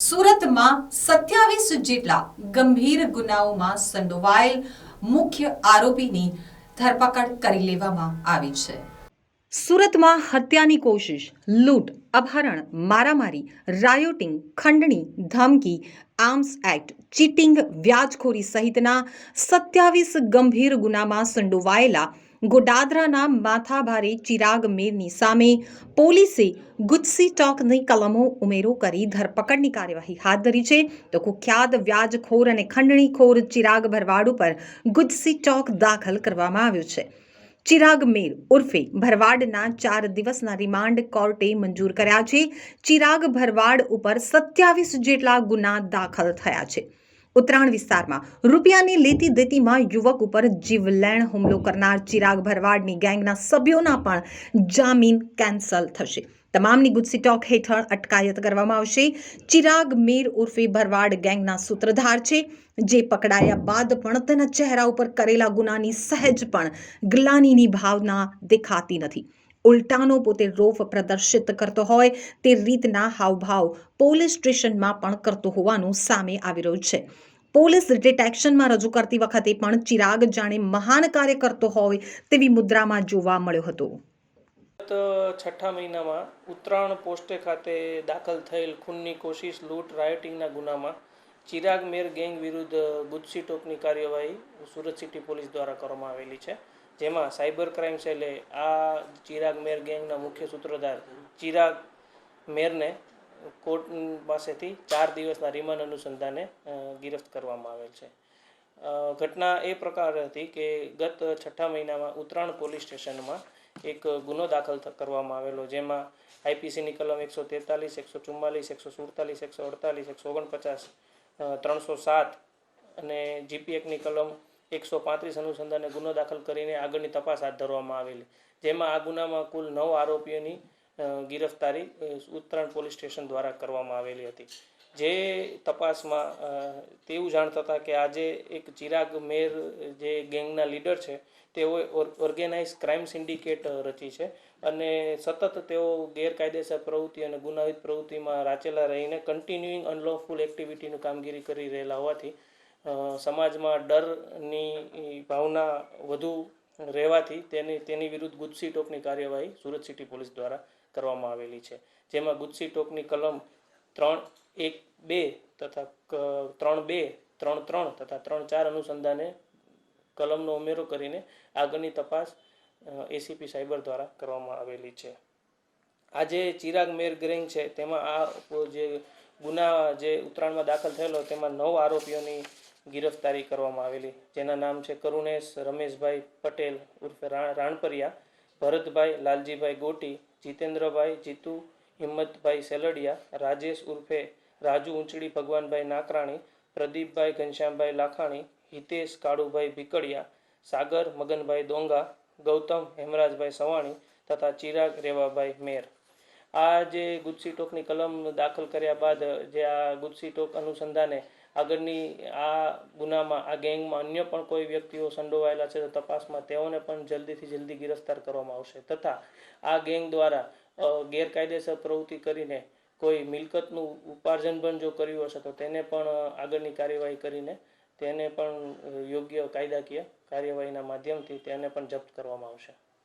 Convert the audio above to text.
સુરતમાં સત્યાવીસ જેટલા ગંભીર ગુનાઓમાં સંડોવાયેલ મુખ્ય આરોપીની ધરપકડ કરી લેવામાં આવી છે. સુરતમાં હત્યાની કોશિશ, લૂંટ, અપહરણ, મારામારી, રાયોટિંગ, ખંડણી, ધમકી, આર્મ્સ એક્ટ, ચીટિંગ, વ્યાજખોરી સહિતના સત્યાવીસ ગંભીર ગુનામાં સંડોવાયેલા ગોડાદરાના માથાભારે ચિરાગ મેરની સામે પોલીસે ગુજસી ટોકની કલમો ઉમેરો કરી ધરપકડની કાર્યવાહી હાથ ધરી છે. તો કુખ્યાત વ્યાજખોર અને ખંડણીખોર ચિરાગ ભરવાડ ઉપર ગુજસી ટોક દાખલ કરવામાં આવ્યો છે. ચિરાગ મેર ઉર્ફે ભરવાડના ચાર દિવસના રિમાન્ડ કોર્ટે મંજૂર કર્યા છે. ચિરાગ ભરવાડ ઉપર સત્યાવીસ જેટલા ગુના દાખલ થયા છે. ઉત્તરાયણ વિસ્તારમાં. રૂપિયાની લેતી દેતીમાં યુવક ઉપર જીવલેણ હુમલો કરનાર ચિરાગ ભરવાડની ગેંગના સભ્યોના પણ જામીન કેન્સલ થશે. તમામની ગુજસી ટોક હેઠળ અટકાયત કરવામાં આવશે. ચિરાગ મીર ઉર્ફે ભરવાડ ગેંગના સૂત્રધાર છે. જે પકડાયા બાદ પણ તેના ચહેરા ઉપર કરેલા ગુનાની સહેજ પણ ગ્લાનીની ભાવના દેખાતી નથી. ઉલટાનો પોતે રોફ પ્રદર્શિત કરતો હોય તે રીતના હાવભાવ પોલીસ સ્ટેશનમાં પણ કરતો હોવાનું સામે આવી રહ્યું છે. પોલીસ ડિટેક્શનમાં રજૂ કરતી વખતે પણ ચિરાગ જાણે મહાન કાર્ય કરતો હોય તેવી મુદ્રામાં જોવા મળ્યો હતો. છઠ્ઠા મહિનામાં ઉત્તરાયણ પોસ્ટે ખાતે દાખલ થયેલ ખૂનની કોશિશ, લૂંટ રાયોટિંગના ગુનામાં ચિરાગ મેર ગેંગ વિરુદ્ધ ગુજસી ટોકની કાર્યવાહી સુરત સિટી પોલીસ દ્વારા કરવામાં આવેલી છે. જેમાં સાયબર ક્રાઇમ સેલે આ ચિરાગ મેર ગેંગના મુખ્ય સૂત્રધાર ચિરાગ મેરને કોર્ટ પાસેથી ચાર દિવસના રિમાન્ડ અનુસંધાને ગિરફ્ત કરવામાં આવેલ છે. ઘટના એ પ્રકાર હતી કે ગત છઠ્ઠા મહિનામાં ઉત્તરાયણ પોલીસ સ્ટેશનમાં એક ગુનો દાખલ કરવામાં આવેલો, જેમાં આઈપીસીની કલમ એકસો તેતાલીસ, એકસો ચુમ્માલીસ, એકસો સુડતાલીસ, એકસો અડતાલીસ, એકસો ઓગણપચાસ ત્રણસો સાત અને જીપી એકની કલમ એકસો પાંત્રીસ અનુસંધાને ગુનો દાખલ કરીને આગળની તપાસ હાથ ધરવામાં આવેલી. જેમાં આ ગુનામાં કુલ નવ આરોપીઓની ગિરફતારી ઉત્તરાયણ પોલીસ સ્ટેશન દ્વારા કરવામાં આવેલી હતી. જે તપાસમાં તેવું જાણતા હતા કે આજે એક ચિરાગ મેર જે ગેંગના લીડર છે તેઓએ ઓર્ગેનાઇઝ ક્રાઇમ સિન્ડિકેટ રચી છે અને સતત તેઓ ગેરકાયદેસર પ્રવૃત્તિ અને ગુનાહિત પ્રવૃત્તિમાં રાચેલા રહીને કન્ટિન્યુઇંગ અનલોફુલ એક્ટિવિટીનું કામગીરી કરી રહેલા હોવાથી સમાજમાં ડરની ભાવના વધુ રહેવાથી તેની તેની વિરુદ્ધ ગુજસી ટોકની કાર્યવાહી સુરત સિટી પોલીસ દ્વારા કરવામાં આવેલી છે. જેમાં ગુજસી ટોકની કલમ ત્રણ એક બે તથા ત્રણ બે, ત્રણ ત્રણ તથા ત્રણ ચાર અનુસંધાને કલમનો ઉમેરો કરીને આગળની તપાસ એસીપી સાયબર દ્વારા કરવામાં આવેલી છે. આજે ચિરાગ મેર ગ્રેંગ છે, તેમાં આ જે ગુના જે ઉત્તરાયણમાં દાખલ થયેલો, તેમાં નવ આરોપીઓની ગિરફતારી કરવામાં આવેલી. જેના નામ છે કરુણેશ રમેશભાઈ પટેલ ઉર્ફે રાણપરિયા, ભરતભાઈ, લાલજીભાઈ ગોટી, જીતેન્દ્રભાઈ જીતુ, હિંમતભાઈ સેલડિયા, રાજેશ ઉર્ફે રાજુ ઉંચડી, ભગવાનભાઈ નાકરાણી, પ્રદીપભાઈ ઘનશ્યામભાઈ લાખાણી, હિતેશ કાળુભાઈ ભીકડિયા, સાગર મગનભાઈ દોંગા, ગૌતમ હેમરાજભાઈ સવાણી તથા ચિરાગ રેવાભાઈ મેર. આ જે ગુજસી ટોકની કલમ દાખલ કર્યા બાદ જે આ ગુજસી ટોક અનુસંધાને આગળની આ ગુનામાં, આ ગેંગમાં અન્ય પણ કોઈ વ્યક્તિઓ સંડોવાયેલા છે તો તપાસમાં તેઓને પણ જલ્દીથી જલ્દી ગિરફતાર કરવામાં આવશે. તથા આ ગેંગ દ્વારા ગેરકાયદેસર પ્રવૃત્તિ કરીને કોઈ મિલકતનું ઉપાર્જન પણ જો કર્યું હશે તો તેને પણ આગળની કાર્યવાહી કરીને તેને પણ યોગ્ય કાયદાકીય કાર્યવાહીના માધ્યમથી તેને પણ જપ્ત કરવામાં આવશે.